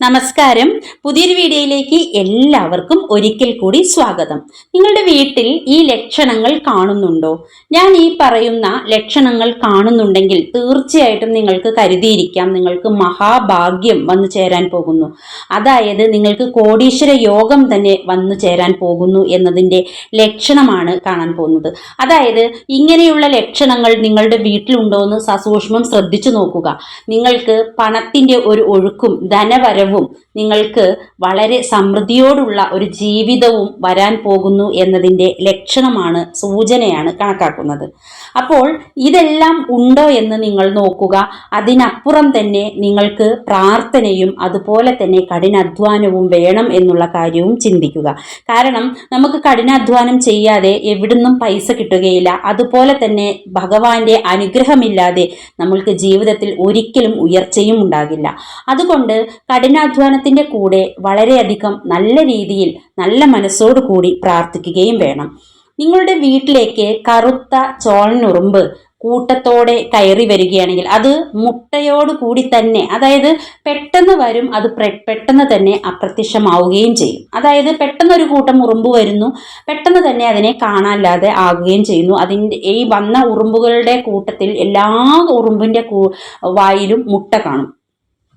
നമസ്കാരം. പുതിയൊരു വീഡിയോയിലേക്ക് എല്ലാവർക്കും ഒരിക്കൽ കൂടി സ്വാഗതം. നിങ്ങളുടെ വീട്ടിൽ ഈ ലക്ഷണങ്ങൾ കാണുന്നുണ്ടോ? ഞാൻ ഈ പറയുന്ന ലക്ഷണങ്ങൾ കാണുന്നുണ്ടെങ്കിൽ തീർച്ചയായിട്ടും നിങ്ങൾക്ക് കരുതിയിരിക്കാം. നിങ്ങൾക്ക് മഹാഭാഗ്യം വന്നു ചേരാൻ പോകുന്നു. അതായത് നിങ്ങൾക്ക് കോടീശ്വര യോഗം തന്നെ വന്നു ചേരാൻ പോകുന്നു എന്നതിന്റെ ലക്ഷണമാണ് കാണാൻ പോകുന്നത്. അതായത് ഇങ്ങനെയുള്ള ലക്ഷണങ്ങൾ നിങ്ങളുടെ വീട്ടിലുണ്ടോ എന്ന് സസൂക്ഷ്മം ശ്രദ്ധിച്ചു നോക്കുക. നിങ്ങൾക്ക് പണത്തിന്റെ ഒരു ഒഴുക്കും ധനവരവും നിങ്ങൾക്ക് വളരെ സമൃദ്ധിയോടുള്ള ഒരു ജീവിതവും വരാൻ പോകുന്നു എന്നതിന്റെ ലക്ഷണമാണ് സൂചനയാണ് കണക്കാക്കുന്നത്. അപ്പോൾ ഇതെല്ലാം ഉണ്ടോ എന്ന് നിങ്ങൾ നോക്കുക. അതിനപ്പുറം തന്നെ നിങ്ങൾക്ക് പ്രാർത്ഥനയും അതുപോലെ തന്നെ കഠിനാധ്വാനവും വേണം എന്നുള്ള കാര്യവും ചിന്തിക്കുക. കാരണം നമുക്ക് കഠിനാധ്വാനം ചെയ്യാതെ എവിടുന്നും പൈസ കിട്ടുകയില്ല. അതുപോലെ തന്നെ ഭഗവാന്റെ അനുഗ്രഹമില്ലാതെ നമ്മൾക്ക് ജീവിതത്തിൽ ഒരിക്കലും ഉയർച്ചയും ഉണ്ടാകില്ല. അതുകൊണ്ട് കഠിനാധ്വാനത്തിന്റെ കൂടെ വളരെയധികം നല്ല രീതിയിൽ നല്ല മനസ്സോടു കൂടി പ്രാർത്ഥിക്കുകയും വേണം. നിങ്ങളുടെ വീട്ടിലേക്ക് കറുത്ത ചോളനുറുമ്പ് കൂട്ടത്തോടെ കയറി വരികയാണെങ്കിൽ അത് മുട്ടയോട് കൂടി തന്നെ അതായത് പെട്ടെന്ന് വരും അത് പെട്ടെന്ന് തന്നെ അപ്രത്യക്ഷമാവുകയും ചെയ്യും. അതായത് പെട്ടെന്ന് ഒരു കൂട്ടം ഉറുമ്പ് വരുന്നു പെട്ടെന്ന് തന്നെ അതിനെ കാണാനില്ലാതെ ആകുകയും ചെയ്യുന്നു. അതിന്റെ ഈ വന്ന ഉറുമ്പുകളുടെ കൂട്ടത്തിൽ എല്ലാ ഉറുമ്പിന്റെ വായിലും മുട്ട കാണും.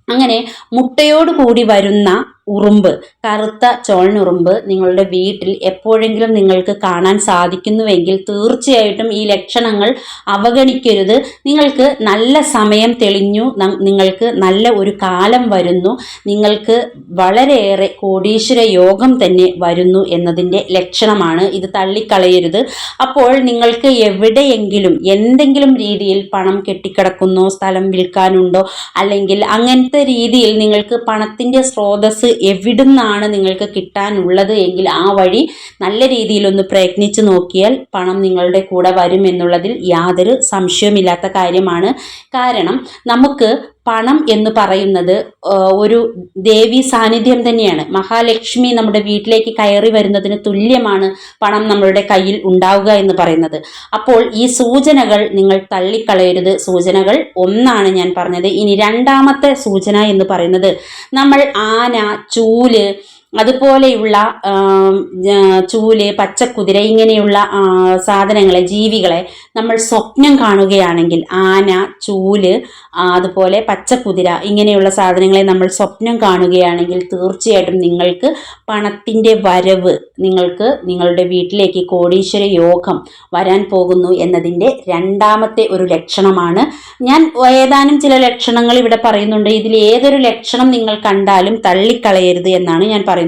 അങ്ങനെ മുട്ടയോട് കൂടി വരുന്ന ഉറുമ്പ് കറുത്ത ചോളനുറുമ്പ് നിങ്ങളുടെ വീട്ടിൽ എപ്പോഴെങ്കിലും നിങ്ങൾക്ക് കാണാൻ സാധിക്കുന്നുവെങ്കിൽ തീർച്ചയായിട്ടും ഈ ലക്ഷണങ്ങൾ അവഗണിക്കരുത്. നിങ്ങൾക്ക് നല്ല സമയം തെളിഞ്ഞു നിങ്ങൾക്ക് നല്ല ഒരു കാലം വരുന്നു നിങ്ങൾക്ക് വളരെയേറെ കോടീശ്വര യോഗം തന്നെ വരുന്നു എന്നതിന്റെ ലക്ഷണമാണ് ഇത് തള്ളിക്കളയരുത്. അപ്പോൾ നിങ്ങൾക്ക് എവിടെയെങ്കിലും എന്തെങ്കിലും രീതിയിൽ പണം കെട്ടിക്കിടക്കുന്നോ സ്ഥലം വിൽക്കാനുണ്ടോ അല്ലെങ്കിൽ അങ്ങനത്തെ രീതിയിൽ നിങ്ങൾക്ക് പണത്തിന്റെ സ്രോതസ് എവിടുന്നാണ് നിങ്ങൾക്ക് കിട്ടാനുള്ളത് എങ്കിൽ ആ വഴി നല്ല രീതിയിലൊന്ന് പ്രയത്നിച്ച് നോക്കിയാൽ പണം നിങ്ങളുടെ കൂടെ വരും എന്നുള്ളതിൽ യാതൊരു സംശയമില്ലാത്ത കാര്യമാണ്. കാരണം നമുക്ക് പണം എന്ന് പറയുന്നത് ഒരു ദേവി സാന്നിധ്യം തന്നെയാണ്. മഹാലക്ഷ്മി നമ്മുടെ വീട്ടിലേക്ക് കയറി വരുന്നതിന് തുല്യമാണ് പണം നമ്മളുടെ കയ്യിൽ ഉണ്ടാവുക എന്ന് പറയുന്നത്. അപ്പോൾ ഈ സൂചനകൾ നിങ്ങൾ തള്ളിക്കളയരുത്. സൂചനകൾ ഒന്നാണ് ഞാൻ പറഞ്ഞത്. ഇനി രണ്ടാമത്തെ സൂചന എന്ന് പറയുന്നത് നമ്മൾ ആന ചൂൽ അതുപോലെയുള്ള ചൂൽ പച്ചക്കുതിര ഇങ്ങനെയുള്ള സാധനങ്ങളെ ജീവികളെ നമ്മൾ സ്വപ്നം കാണുകയാണെങ്കിൽ ആന ചൂൽ അതുപോലെ പച്ചക്കുതിര ഇങ്ങനെയുള്ള സാധനങ്ങളെ നമ്മൾ സ്വപ്നം കാണുകയാണെങ്കിൽ തീർച്ചയായിട്ടും നിങ്ങൾക്ക് പണത്തിന്റെ വരവ് നിങ്ങൾക്ക് നിങ്ങളുടെ വീട്ടിലേക്ക് കോടീശ്വര യോഗം വരാൻ പോകുന്നു എന്നതിന്റെ രണ്ടാമത്തെ ഒരു ലക്ഷണമാണ്. ഞാൻ ഏതാനും ചില ലക്ഷണങ്ങൾ ഇവിടെ പറയുന്നുണ്ട്. ഇതിൽ ഏതൊരു ലക്ഷണം നിങ്ങൾ കണ്ടാലും തള്ളിക്കളയരുത് എന്നാണ് ഞാൻ പറയുന്നത്.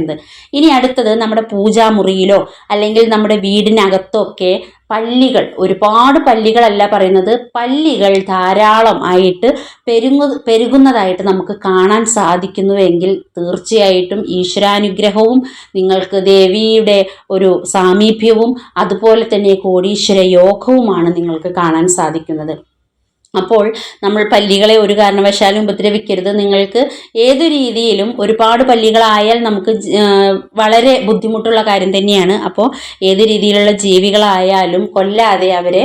ഇനി അടുത്തത് നമ്മുടെ പൂജാമുറിയിലോ അല്ലെങ്കിൽ നമ്മുടെ വീടിനകത്തോ ഒക്കെ പല്ലികൾ ഒരുപാട് പല്ലികളല്ല പറയുന്നത് പല്ലികൾ ധാരാളം ആയിട്ട് പെരുങ്ങു പെരുകുന്നതായിട്ട് നമുക്ക് കാണാൻ സാധിക്കുന്നുവെങ്കിൽ തീർച്ചയായിട്ടും ഈശ്വരാനുഗ്രഹവും നിങ്ങൾക്ക് ദേവിയുടെ ഒരു സാമീപ്യവും അതുപോലെ തന്നെ കോടീശ്വര യോഗവുമാണ് നിങ്ങൾക്ക് കാണാൻ സാധിക്കുന്നത്. അപ്പോൾ നമ്മൾ പല്ലികളെ ഒരു കാരണവശാലും ഉപദ്രവിക്കരുത്. നിങ്ങൾക്ക് ഏതു രീതിയിലും ഒരുപാട് പല്ലികളായാൽ നമുക്ക് വളരെ ബുദ്ധിമുട്ടുള്ള കാര്യം തന്നെയാണ്. അപ്പോൾ ഏത് രീതിയിലുള്ള ജീവികളായാലും കൊല്ലാതെ അവരെ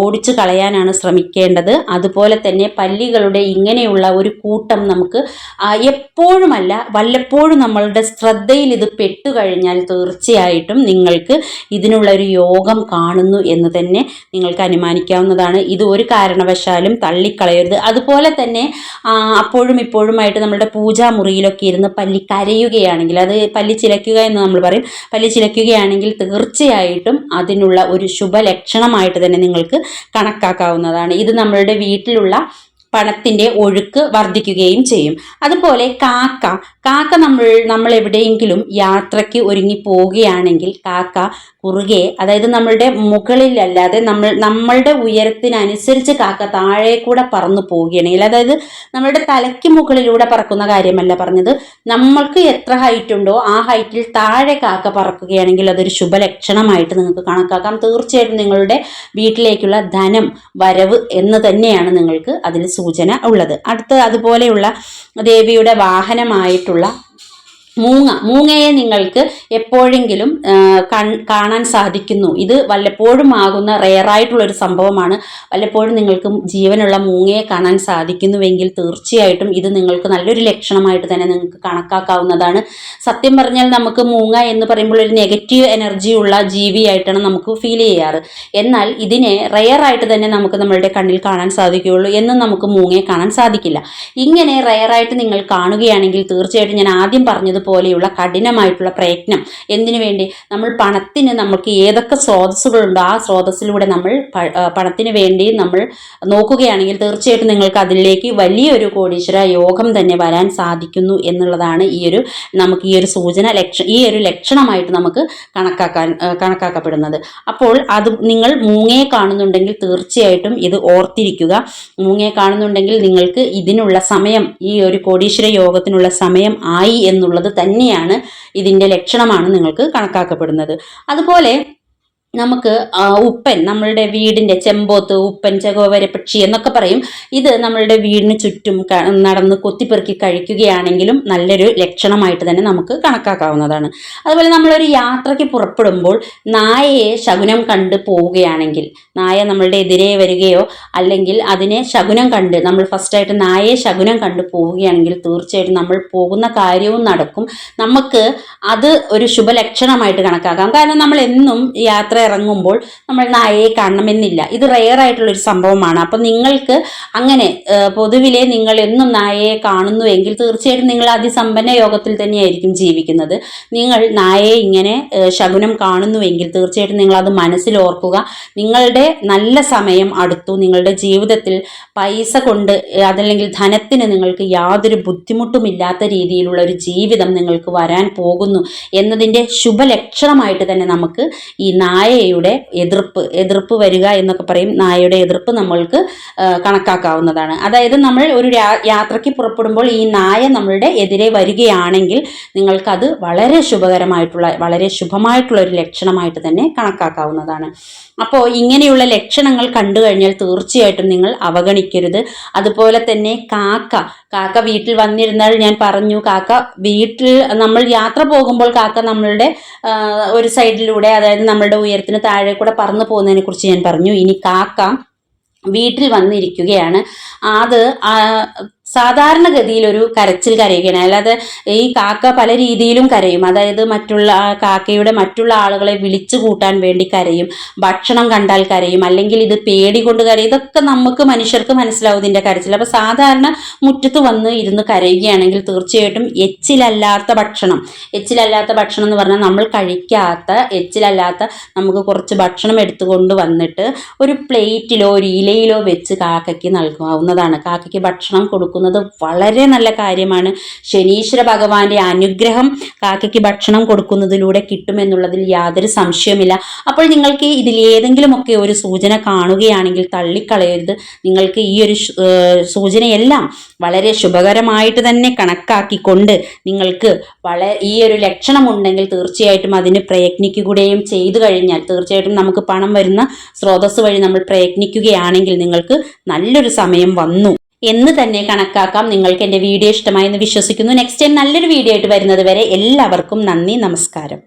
ഓടിച്ചു കളയാനാണ് ശ്രമിക്കേണ്ടത്. അതുപോലെ തന്നെ പല്ലികളുടെ ഇങ്ങനെയുള്ള ഒരു കൂട്ടം നമുക്ക് എപ്പോഴുമല്ല വല്ലപ്പോഴും നമ്മളുടെ ശ്രദ്ധയിൽ ഇത് പെട്ടു കഴിഞ്ഞാൽ തീർച്ചയായിട്ടും നിങ്ങൾക്ക് ഇതിനുള്ള ഒരു യോഗം കാണുന്നു എന്ന് തന്നെ നിങ്ങൾക്ക് അനുമാനിക്കാവുന്നതാണ്. ഇത് ഒരു കാരണവശാലും തള്ളിക്കളയരുത്. അതുപോലെ തന്നെ അപ്പോഴും ഇപ്പോഴുമായിട്ട് നമ്മുടെ പൂജാമുറിയിലൊക്കെ ഇരുന്ന് പല്ലി കരയുകയാണെങ്കിൽ അത് പല്ലി ചിലയ്ക്കുക എന്ന് നമ്മൾ പറയും. പല്ലി ചിലയ്ക്കുകയാണെങ്കിൽ തീർച്ചയായിട്ടും അതിനുള്ള ഒരു ശുഭലക്ഷണമായിട്ട് തന്നെ നിങ്ങൾക്ക് കണക്കാക്കാവുന്നതാണ്. ഇത് നമ്മളുടെ വീട്ടിലുള്ള പണത്തിന്റെ ഒഴുക്ക് വർദ്ധിക്കുകയും ചെയ്യും. അതുപോലെ കാക്ക. കാക്ക നമ്മൾ നമ്മൾ എവിടെയെങ്കിലും യാത്രയ്ക്ക് ഒരുങ്ങി പോവുകയാണെങ്കിൽ കാക്ക കുറുകെ അതായത് നമ്മളുടെ മുകളിലല്ലാതെ നമ്മൾ നമ്മളുടെ ഉയരത്തിനനുസരിച്ച് കാക്ക താഴെ കൂടെ പറന്നു പോവുകയാണെങ്കിൽ അതായത് നമ്മളുടെ തലയ്ക്ക് മുകളിലൂടെ പറക്കുന്ന കാര്യമല്ല പറഞ്ഞത്. നമ്മൾക്ക് എത്ര ഹൈറ്റ് ഉണ്ടോ ആ ഹൈറ്റിൽ താഴെ കാക്ക പറക്കുകയാണെങ്കിൽ അതൊരു ശുഭലക്ഷണമായിട്ട് നിങ്ങൾക്ക് കണക്കാക്കാം തീർച്ചയായിട്ടും നിങ്ങളുടെ വീട്ടിലേക്കുള്ള ധനം വരവ് എന്ന് തന്നെയാണ് നിങ്ങൾക്ക് അതിൽ സൂചന ഉള്ളത്. അടുത്ത അതുപോലെയുള്ള ദേവിയുടെ വാഹനമായിട്ടുള്ള മൂങ്ങ. മൂങ്ങയെ നിങ്ങൾക്ക് എപ്പോഴെങ്കിലും കാണാൻ സാധിക്കുന്നു. ഇത് വല്ലപ്പോഴും ആകുന്ന റെയറായിട്ടുള്ള ഒരു സംഭവമാണ്. വല്ലപ്പോഴും നിങ്ങൾക്ക് ജീവനുള്ള മൂങ്ങയെ കാണാൻ സാധിക്കുന്നുവെങ്കിൽ തീർച്ചയായിട്ടും ഇത് നിങ്ങൾക്ക് നല്ലൊരു ലക്ഷണമായിട്ട് തന്നെ നിങ്ങൾക്ക് കണക്കാക്കാവുന്നതാണ്. സത്യം പറഞ്ഞാൽ നമുക്ക് മൂങ്ങ എന്ന് പറയുമ്പോൾ ഒരു നെഗറ്റീവ് എനർജി ഉള്ള ജീവിയായിട്ടാണ് നമുക്ക് ഫീൽ ചെയ്യാറ്. എന്നാൽ ഇതിനെ റെയറായിട്ട് തന്നെ നമുക്ക് നമ്മളുടെ കണ്ണിൽ കാണാൻ സാധിക്കുകയുള്ളൂ എന്നും നമുക്ക് മൂങ്ങയെ കാണാൻ സാധിക്കില്ല. ഇങ്ങനെ റെയറായിട്ട് നിങ്ങൾ കാണുകയാണെങ്കിൽ തീർച്ചയായിട്ടും ഞാൻ ആദ്യം പറഞ്ഞതുപോലെയുള്ള കഠിനമായിട്ടുള്ള പ്രയത്നം. എന്തിനു വേണ്ടി? നമ്മൾ പണത്തിന് നമുക്ക് ഏതൊക്കെ സ്രോതസ്സുകളുണ്ടോ ആ സ്രോതസ്സിലൂടെ നമ്മൾ പണത്തിന് വേണ്ടി നമ്മൾ നോക്കുകയാണെങ്കിൽ തീർച്ചയായിട്ടും നിങ്ങൾക്ക് അതിലേക്ക് വലിയൊരു കോടീശ്വര യോഗം തന്നെ വരാൻ സാധിക്കുന്നു എന്നുള്ളതാണ് ഈ ഒരു നമുക്ക് ഈ ഒരു സൂചന ലക്ഷ ഈ ഒരു ലക്ഷണമായിട്ട് നമുക്ക് കണക്കാക്കാൻ കണക്കാക്കപ്പെടുന്നത്. അപ്പോൾ അത് നിങ്ങൾ മൂങ്ങയെ കാണുന്നുണ്ടെങ്കിൽ തീർച്ചയായിട്ടും ഇത് ഓർത്തിരിക്കുക. മൂങ്ങയെ കാണുന്നുണ്ടെങ്കിൽ നിങ്ങൾക്ക് ഇതിനുള്ള സമയം ഈ ഒരു കോടീശ്വര യോഗത്തിനുള്ള സമയം ആയി എന്നുള്ളത് തന്നെയാണ് ഇതിന്റെ ലക്ഷണമാണ് നിങ്ങൾക്ക് കണക്കാക്കപ്പെടുന്നത്. അതുപോലെ നമുക്ക് ഉപ്പൻ നമ്മളുടെ വീടിന്റെ ചെമ്പോത്ത് ഉപ്പൻ ചകോവര പക്ഷി എന്നൊക്കെ പറയും. ഇത് നമ്മളുടെ വീടിന് ചുറ്റും നടന്ന് കൊത്തിപ്പെറുക്കി കഴിക്കുകയാണെങ്കിലും നല്ലൊരു ലക്ഷണമായിട്ട് തന്നെ നമുക്ക് കണക്കാക്കാവുന്നതാണ്. അതുപോലെ നമ്മളൊരു യാത്രയ്ക്ക് പുറപ്പെടുമ്പോൾ നായയെ ശകുനം കണ്ട് പോവുകയാണെങ്കിൽ നായ നമ്മളുടെ എതിരെ വരികയോ അല്ലെങ്കിൽ അതിനെ ശകുനം കണ്ട് നമ്മൾ ഫസ്റ്റായിട്ട് നായയെ ശകുനം കണ്ട് പോവുകയാണെങ്കിൽ തീർച്ചയായിട്ടും നമ്മൾ പോകുന്ന കാര്യവും നടക്കും. നമുക്ക് അത് ഒരു ശുഭലക്ഷണമായിട്ട് കണക്കാക്കാം. കാരണം നമ്മൾ എന്നും യാത്ര ഇറങ്ങുമ്പോൾ നമ്മൾ നായയെ കാണണമെന്നില്ല. ഇത് റെയർ ആയിട്ടുള്ളൊരു സംഭവമാണ്. അപ്പം നിങ്ങൾക്ക് അങ്ങനെ പൊതുവിലെ നിങ്ങൾ എന്നും നായയെ കാണുന്നുവെങ്കിൽ തീർച്ചയായിട്ടും നിങ്ങൾ അതിസമ്പന്ന യോഗത്തിൽ തന്നെയായിരിക്കും ജീവിക്കുന്നത്. നിങ്ങൾ നായയെ ഇങ്ങനെ ശകുനം കാണുന്നുവെങ്കിൽ തീർച്ചയായിട്ടും നിങ്ങൾ അത് മനസ്സിൽ ഓർക്കുക. നിങ്ങളുടെ നല്ല സമയം അടുത്തു. നിങ്ങളുടെ ജീവിതത്തിൽ പൈസ കൊണ്ട് അതല്ലെങ്കിൽ ധനത്തിന് നിങ്ങൾക്ക് യാതൊരു ബുദ്ധിമുട്ടുമില്ലാത്ത രീതിയിലുള്ള ഒരു ജീവിതം നിങ്ങൾക്ക് വരാൻ പോകുന്നു എന്നതിന്റെ ശുഭലക്ഷണമായിട്ട് തന്നെ നമുക്ക് ഈ നായയുടെ എതിർപ്പ് എതിർപ്പ് വരിക എന്നൊക്കെ പറയും. നായയുടെ എതിർപ്പ് നമ്മൾക്ക് കണക്കാക്കാവുന്നതാണ്. അതായത് നമ്മൾ ഒരു യാത്രയ്ക്ക് പുറപ്പെടുമ്പോൾ ഈ നായ നമ്മളുടെ എതിരെ വരികയാണെങ്കിൽ നിങ്ങൾക്കത് വളരെ ശുഭകരമായിട്ടുള്ള വളരെ ശുഭമായിട്ടുള്ള ഒരു ലക്ഷണമായിട്ട് തന്നെ കണക്കാക്കാവുന്നതാണ്. അപ്പോൾ ഇങ്ങനെയുള്ള ലക്ഷണങ്ങൾ കണ്ടു കഴിഞ്ഞാൽ തീർച്ചയായിട്ടും നിങ്ങൾ അവഗണിക്കരുത്. അതുപോലെ തന്നെ കാക്ക കാക്ക വീട്ടിൽ വന്നിരുന്നാൽ ഞാൻ പറഞ്ഞു കാക്ക വീട്ടിൽ നമ്മൾ യാത്ര പോകുമ്പോൾ കാക്ക നമ്മളുടെ ഒരു സൈഡിലൂടെ അതായത് നമ്മളുടെ ഉയരത്തിന് താഴെ കൂടെ പറന്നു പോകുന്നതിനെ കുറിച്ച് ഞാൻ പറഞ്ഞു. ഇനി കാക്ക വീട്ടിൽ വന്നിരിക്കുകയാണ്. അത് സാധാരണഗതിയിൽ ഒരു കരച്ചിൽ കരയുകയാണ്. അല്ലാതെ ഈ കാക്ക പല രീതിയിലും കരയും. അതായത് മറ്റുള്ള കാക്കയുടെ മറ്റുള്ള ആളുകളെ വിളിച്ചു കൂട്ടാൻ വേണ്ടി കരയും. ഭക്ഷണം കണ്ടാൽ കരയും. അല്ലെങ്കിൽ ഇത് പേടി കൊണ്ട് കരയും. ഇതൊക്കെ നമുക്ക് മനുഷ്യർക്ക് മനസ്സിലാവും ഇതിന്റെ കരച്ചിൽ. അപ്പോൾ സാധാരണ മുറ്റത്ത് വന്ന് ഇരുന്ന് കരയുകയാണെങ്കിൽ തീർച്ചയായിട്ടും എച്ചിലല്ലാത്ത ഭക്ഷണം എച്ചിലല്ലാത്ത ഭക്ഷണം എന്ന് പറഞ്ഞാൽ നമ്മൾ കഴിക്കാത്ത എച്ചിലല്ലാത്ത നമുക്ക് കുറച്ച് ഭക്ഷണം എടുത്തുകൊണ്ട് വന്നിട്ട് ഒരു പ്ലേറ്റിലോ ഒരു ഇലയിലോ വെച്ച് കാക്കയ്ക്ക് നൽകാവുന്നതാണ് കാക്കയ്ക്ക് ഭക്ഷണം കൊടുക്കുന്നത് വളരെ നല്ല കാര്യമാണ്. ശനീശ്വര ഭഗവാന്റെ അനുഗ്രഹം കാക്കയ്ക്ക് ഭക്ഷണം കൊടുക്കുന്നതിലൂടെ കിട്ടുമെന്നുള്ളതിൽ യാതൊരു സംശയമില്ല അപ്പോൾ നിങ്ങൾക്ക് ഇതിൽ ഏതെങ്കിലുമൊക്കെ ഒരു സൂചന കാണുകയാണെങ്കിൽ തള്ളിക്കളയരുത്. നിങ്ങൾക്ക് ഈ ഒരു സൂചനയെല്ലാം വളരെ ശുഭകരമായിട്ട് തന്നെ കണക്കാക്കിക്കൊണ്ട് നിങ്ങൾക്ക് വളരെ ഈ ഒരു ലക്ഷണമുണ്ടെങ്കിൽ തീർച്ചയായിട്ടും അതിന് പ്രയത്നിക്കുകയും ചെയ്തു കഴിഞ്ഞാൽ തീർച്ചയായിട്ടും നമുക്ക് പണം വരുന്ന സ്രോതസ് വഴി നമ്മൾ പ്രയത്നിക്കുകയാണെങ്കിൽ നിങ്ങൾക്ക് നല്ലൊരു സമയം വന്നു. എന്ന് തന്നെ കണക്കാക്കാം. നിങ്ങൾക്ക് എന്റെ വീഡിയോ ഇഷ്ടമായെന്ന് വിശ്വസിക്കുന്നു. നെക്സ്റ്റ് ടൈം നല്ലൊരു വീഡിയോ ആയിട്ട് വരുന്നത് വരെ എല്ലാവർക്കും നന്ദി നമസ്കാരം.